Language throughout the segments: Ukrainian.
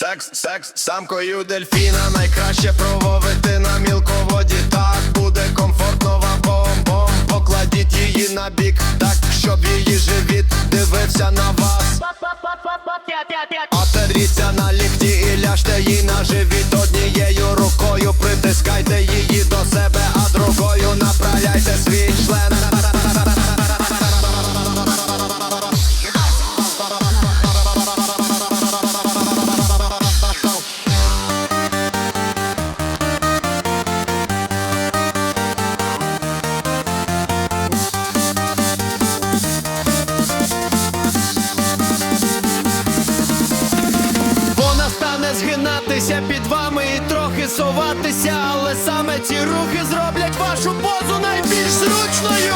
секс, секс, самкою дельфіна найкраще прововити на мілководі. Так буде комфортно вам бом-бом Покладіть її на бік, так щоб її живіт дивився на вас. Отеріться на лікті і ляжте їй на живіт однією рукою притискайте її до себе, а другою направляйте ховатися під вами і трохи соватися, але саме ці рухи зроблять вашу позу найбільш зручною.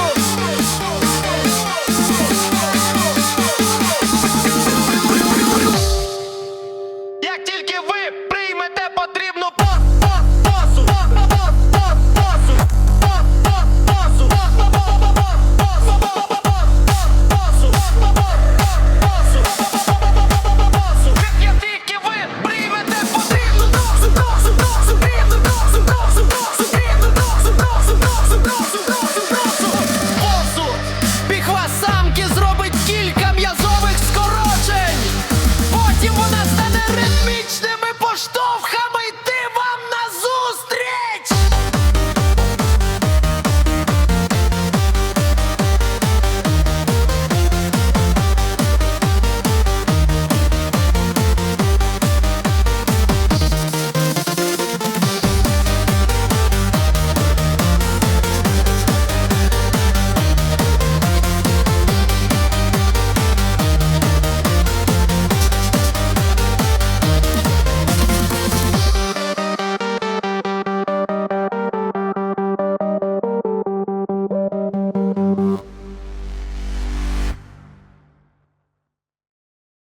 Як тільки ви. что?